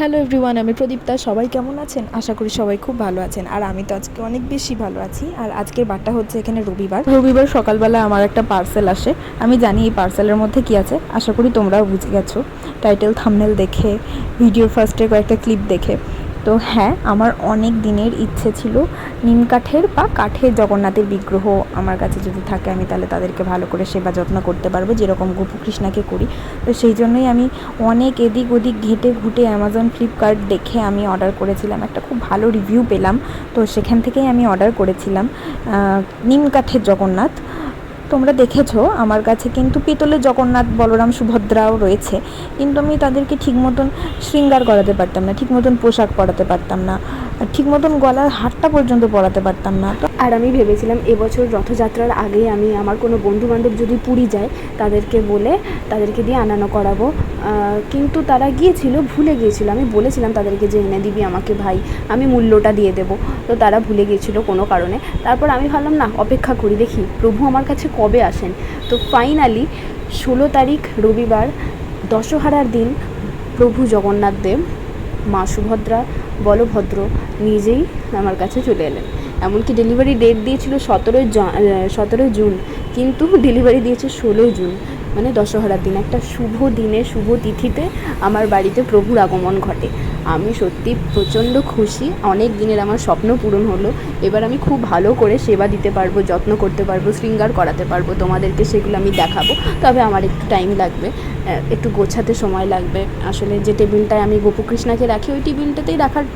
Hello everyone, আমি প্রদীপ্তা। সবাই কেমন আছেন? আশা করি সবাই খুব ভালো আছেন। আর আমি তো আজকে অনেক বেশি ভালো আছি। আর আজকের বারটা হচ্ছে এখানে রবিবার। রবিবার সকালবেলা আমার একটা পার্সেল আসে। আমি জানি এই পার্সেলের মধ্যে কি আছে। আশা করি তোমরাও বুঝে গেছো। টাইটেল, থামনেল দেখে, ভিডিওর ফার্স্টে কয়েকটা ক্লিপ দেখে। তো হ্যাঁ আমার অনেক দিনের ইচ্ছে ছিল নিম কাঠের বা কাঠের জগন্নাথের বিগ্রহ আমার কাছে যদি থাকে, আমি তাহলে তাদেরকে ভালো করে সেবা যত্ন করতে পারব, যেরকম গোপু কৃষ্ণাকে করি। তো সেই জন্যই আমি অনেক এদিক ওদিক ঘেটে ঘুটে অ্যামাজন ফ্লিপকার্ট দেখে আমি অর্ডার করেছিলাম। একটা খুব ভালো রিভিউ পেলাম, তো সেখান থেকেই আমি অর্ডার করেছিলাম নিম কাঠের জগন্নাথ। তোমরা দেখেছ, আমার কাছে কিন্তু পিতলে জগন্নাথ, বলরাম, সুভদ্রাও রয়েছে। কিন্তু আমি তাদেরকে ঠিক মতন শৃঙ্গার করাতে পারতাম না, ঠিক মতন পোশাক পরাতে পারতাম না। আর ঠিক মতন গলার হারটা পর্যন্ত পরাতে পারতাম না। তো আর আমি ভেবেছিলাম এবছর রথযাত্রার আগে আমি আমার কোনো বন্ধু বান্ধব যদি পুরী যায়, তাদেরকে বলে তাদেরকে দিয়ে আনানো করাবো। কিন্তু তারা গিয়েছিল, ভুলে গিয়েছিল। আমি বলেছিলাম তাদেরকে যে, এনে দিবি আমাকে ভাই, আমি মূল্যটা দিয়ে দেবো। তো তারা ভুলে গিয়েছিল কোনো কারণে। তারপর আমি ভাবলাম, না, অপেক্ষা করি, দেখি প্রভু আমার কাছে কবে আসেন? তো ফাইনালি ষোলো তারিখ রবিবার দশহারার দিন প্রভু জগন্নাথ দেব মা সুভদ্রা বলভদ্র নিজেই আমার কাছে চলে এলেন। এমনকি ডেলিভারি ডেট দিয়েছিল সতেরোই সতেরোই জুন, কিন্তু ডেলিভারি দিয়েছে ষোলোই জুন। মানে দশহরার দিন, একটা শুভ দিনে, শুভ তিথিতে আমার বাড়িতে প্রভুর আগমন ঘটে। আমি সত্যি প্রচণ্ড খুশি, অনেক দিনের আমার স্বপ্ন পূরণ হলো। এবার আমি খুব ভালো করে সেবা দিতে পারব, যত্ন করতে পারব, শৃঙ্গার করাতে পারব, তোমাদেরকে সেগুলো আমি দেখাবো। তবে আমার একটু টাইম লাগবে একটু গোছাতে সময় লাগবে। আসলে যে টেবিলটায় আমি গোপুকৃষ্ণাকে রাখি, ওই টেবিলটাতেই রাখার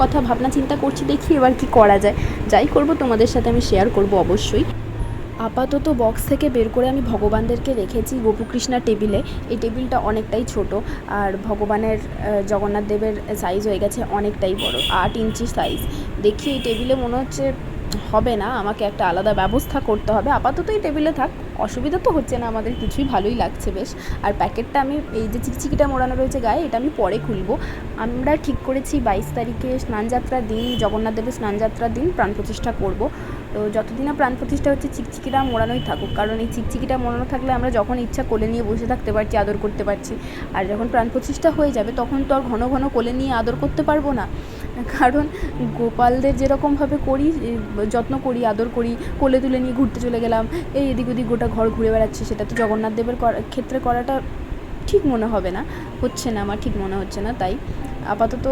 কথা, ভাবনা, চিন্তা করছি, দেখি এবার কি করা যায়। যাই করব, তোমাদের সাথে আমি শেয়ার করব অবশ্যই। আপাতত বক্স থেকে বের করে আমি ভগবানদেরকে রেখেছি গোপুকৃষ্ণার টেবিলে। এই টেবিলটা অনেকটাই ছোট, আর ভগবানের জগন্নাথ দেবের সাইজ হয়ে গেছে অনেকটাই বড়, আট ইঞ্চি সাইজ দেখি এই টেবিলে মনে হচ্ছে হবে না, আমাকে একটা আলাদা ব্যবস্থা করতে হবে। আপাতত এই টেবিলে থাক, অসুবিধা তো হচ্ছে না আমাদের, কিছুই ভালোই লাগছে বেশ। আর প্যাকেটটা আমি, এই যে চিকচিকিটা মোড়ানো রয়েছে গায়ে, এটা আমি পরে খুলবো। আমরা ঠিক করেছি বাইশ তারিখে স্নানযাত্রার দিন, জগন্নাথ দেবের স্নানযাত্রার দিন প্রাণ প্রতিষ্ঠা করব। তো যতদিন না প্রাণ প্রতিষ্ঠা হচ্ছে, চিকচিকিটা মোড়ানোই থাকুক। কারণ এই চিকচিকিটা মোড়ানো থাকলে আমরা যখন ইচ্ছা কোলে নিয়ে বসে থাকতে পারছি, আদর করতে পারছি। আর যখন প্রাণ প্রতিষ্ঠা হয়ে যাবে, তখন তো আর ঘন ঘন কোলে নিয়ে আদর করতে পারব না। কারণ গোপালদের যেরকমভাবে করি, যত্ন করি, আদর করি, কোলে তুলে নিয়ে ঘুরতে চলে গেলাম, এই এদিক ওদিক গোটা ঘর ঘুরে বেড়াচ্ছে, সেটা তো জগন্নাথ দেবের ক্ষেত্রে করাটা ঠিক মনে হবে না। হচ্ছে না, আমার ঠিক মনে হচ্ছে না, তাই। আপাতত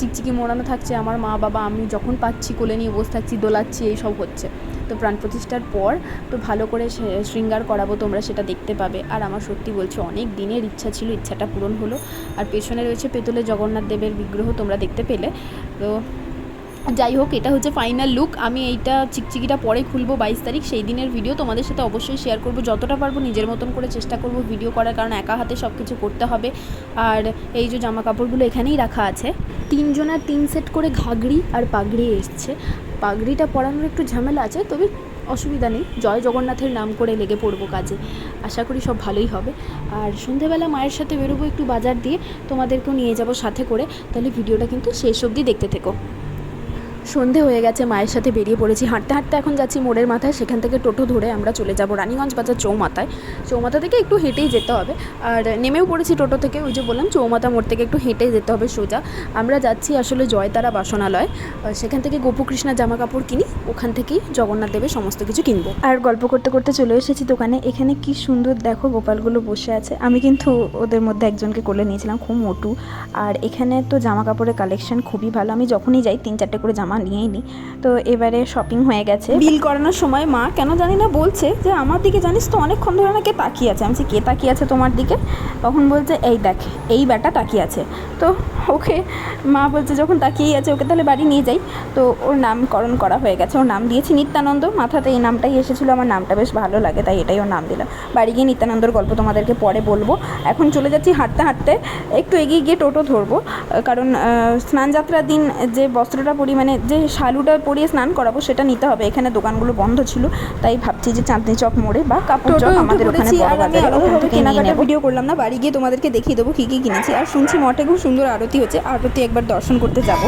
চিকচিকি মোড়ানো থাকছে, আমার মা, বাবা, আমি যখন পাচ্ছি কোলে নিয়ে বসে থাকছি, দোলাচ্ছি এইসব হচ্ছে। তো প্রাণ প্রতিষ্ঠার পর তো ভালো করে শৃঙ্গার করাবো, তোমরা সেটা দেখতে পাবে। আর আমার সত্যি বলছে, অনেক দিনের ইচ্ছা ছিল, ইচ্ছাটা পূরণ হলো। আর পেছনে রয়েছে পেতলে জগন্নাথ দেবের বিগ্রহ, তোমরা দেখতে পেলে। তো যাই হোক, এটা হচ্ছে ফাইনাল লুক আমি এইটা চিকচিকিটা পরে খুলবো বাইশ তারিখ। সেই দিনের ভিডিও তোমাদের সাথে অবশ্যই শেয়ার করব। যতটা পারব নিজের মতন করে চেষ্টা করব ভিডিও করার, কারণ একা হাতে সব কিছু করতে হবে। আর এই যে জামা কাপড়গুলো এখানেই রাখা আছে। তিনজনের তিন সেট করে ঘাগড়ি আর পাগড়ি এসছে। পাগড়িটা পরানোর একটু ঝামেলা আছে, তবে অসুবিধা নেই। জয় জগন্নাথের নাম করে লেগে পড়ব কাজে। আশা করি সব ভালোই হবে। আর সন্ধেবেলা মায়ের সাথে বেরোবো একটু বাজার দিয়ে। তোমাদেরকেও নিয়ে যাব সাথে করে। তাহলে ভিডিওটা কিন্তু শেষ অবধি দেখতে থেকো। সন্ধে হয়ে গেছে, মায়ের সাথে বেরিয়ে পড়েছি। হাঁটতে হাঁটতে এখন যাচ্ছি মোড়ের মাথায়। সেখান থেকে টোটো ধরে আমরা চলে যাব রানীগঞ্জ বাজার চৌমাথায়। চৌমাথা থেকে একটু হেঁটেই যেতে হবে। আর নেমেও পড়েছি টোটো থেকে, ওই যে বললাম, চৌমাথা মোড় থেকে একটু হেঁটে যেতে হবে সোজা। আমরা যাচ্ছি আসলে জয়তারা বাসনালয়। সেখান থেকে গোপুকৃষ্ণার জামা কাপড় কিনি, ওখান থেকেই জগন্নাথ দেবের সমস্ত কিছু কিনবো। আর গল্প করতে করতে চলে এসেছি দোকানে। এখানে কি সুন্দর দেখো, গোপালগুলো বসে আছে। আমি কিন্তু ওদের মধ্যে একজনকে কোলে নিয়েছিলাম, খুব মোটু। আর এখানে তো জামা কাপড়ের কালেকশন খুবই ভালো। আমি যখনই যাই, তিন চারটে করে জামা নিয়েই নিই তো এবারে শপিং হয়ে গেছে। বিল করানোর সময় মা কেন জানি না বলছে যে, আমার দিকে জানিস তো অনেকক্ষণ ধরে না কে তাকিয়ে আছে? আমি কে তাকিয়ে আছে তোমার দিকে? তখন বলছে, এই দেখ, এই ব্যাটা তাকিয়ে আছে। তো ওকে মা বলছে, যখন তাকিয়েই আছে, ওকে তাহলে বাড়ি নিয়ে যাই। তো ওর নামকরণ করা হয়ে গেছে। ওর নাম দিয়েছি নিত্যানন্দ। মাথাতে এই নামটাই এসেছিল। আমার নামটা বেশ ভালো লাগে, তাই এটাই ওর নাম দিলাম। বাড়ি গিয়ে নিত্যানন্দর গল্প তোমাদেরকে পরে বলব। এখন চলে যাচ্ছি হাঁটতে হাঁটতে। একটু এগিয়ে গিয়ে টোটো ধরবো। কারণ স্নানযাত্রার দিন যে বস্ত্রটা পরি মানে যে শালুটা পরিয়ে স্নান করাবো সেটা নিতে হবে। এখানে দোকানগুলো বন্ধ ছিল তাই ভাবছি যে চাঁদনি চক মোড়ে বা কাপড় চক আমাদের ওখানে বড় বাজারে। ওখান থেকে নিয়ে ভিডিও করলাম না বাড়ি গিয়ে তোমাদেরকে দেখিয়ে দেবো কী কী কিনেছি। আর শুনছি মঠে খুব সুন্দর আরতি হচ্ছে আরতি একবার দর্শন করতে যাব।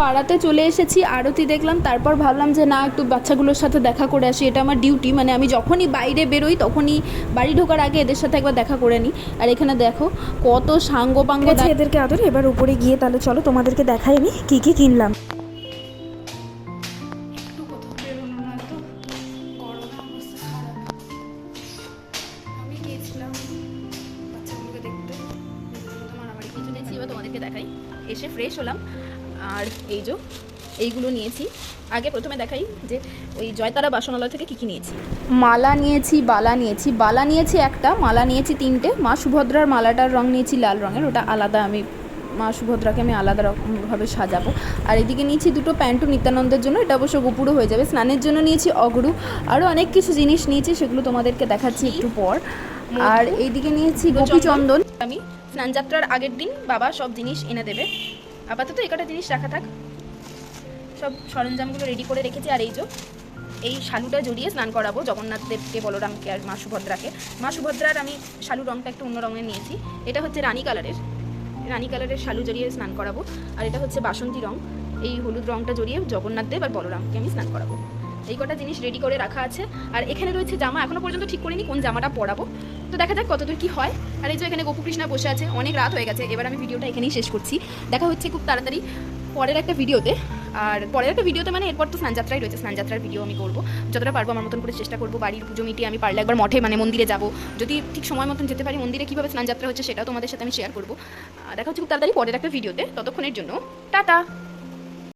পাড়াতে চলে এসেছি আরতি দেখলাম তারপর ভাবলাম যে না একটু বাচ্চাগুলোর সাথে দেখা করে আসি। এটা আমার ডিউটি মানে আমি যখনই বাইরে বেরোই তখনই বাড়ি ঢোকার আগে এদের সাথে একবার দেখা করে নিই। আর এখানে দেখো কত সাঙ্গ পাঙ্গ এদেরকে আদর এবার উপরে গিয়ে তাহলে চলো তোমাদেরকে দেখাই আমি কী কী কিনলাম। এসে ফ্রেশ হলাম। আর এই যে এইগুলো নিয়েছি। আগে প্রথমে দেখাই যে ওই জয়তারা বাসনালয় থেকে কী কী নিয়েছি। মালা নিয়েছি বালা নিয়েছি। বালা নিয়েছি একটা মালা নিয়েছি তিনটে। মা সুভদ্রার মালাটার রং নিয়েছি লাল রঙের ওটা আলাদা আমি মা সুভদ্রাকে আমি আলাদা রকমভাবে সাজাবো। আর এদিকে নিয়েছি দুটো প্যান্টু নিত্যানন্দের জন্য এটা অবশ্য গোপুরও হয়ে যাবে। স্নানের জন্য নিয়েছি অগরু আরও অনেক কিছু জিনিস নিয়েছি সেগুলো তোমাদেরকে দেখাচ্ছি একটু পর। আর এইদিকে নিয়েছি গোপীচন্দন। আমি স্নানযাত্রার আগের দিন বাবা সব জিনিস এনে দেবে। আপাতত এই কটা জিনিস রাখা থাক। সব সরঞ্জামগুলো রেডি করে রেখেছি, আর এই যে এই শালুটা জড়িয়ে স্নান করাবো জগন্নাথদেবকে বলরামকে আর মা সুভদ্রাকে। মা সুভদ্রার আমি শালু রঙটা একটু অন্য রঙের নিয়েছি। এটা হচ্ছে রানী কালারের। রানী কালারের শালু জড়িয়ে স্নান করাবো। আর এটা হচ্ছে বাসন্তী রঙ এই হলুদ রঙটা জড়িয়ে জগন্নাথদেব আর বলরামকে আমি স্নান করাবো। এই কটা জিনিস রেডি করে রাখা আছে। আর এখানে রয়েছে জামা, এখনও পর্যন্ত ঠিক করিনি কোন জামাটা পরাবো। তো দেখা যাক কতদূর কি হয়। আর এই যে এখানে গোপুকৃষ্ণা বসে আছে, অনেক রাত হয়ে গেছে, এবার আমি ভিডিওটা এখানেই শেষ করছি। দেখা হচ্ছে খুব তাড়াতাড়ি পরের একটা ভিডিওতে আর পরের একটা ভিডিওতে মানে এরপর তো স্নানযাত্রাই রয়েছে, স্নানযাত্রার ভিডিও আমি করব। যতটা পারব আমার মতন করে চেষ্টা করব, বাড়ির পুজো মিটিয়ে আমি পারলে একবার মঠে মানে মন্দিরে যাব। যদি ঠিক সময় মতন যেতে পারি, মন্দিরে কীভাবে স্নানযাত্রা হচ্ছে সেটাও তোমাদের সাথে আমি শেয়ার করব। দেখা হচ্ছে খুব তাড়াতাড়ি পরের একটা ভিডিওতে ততক্ষণের জন্য, টাটা!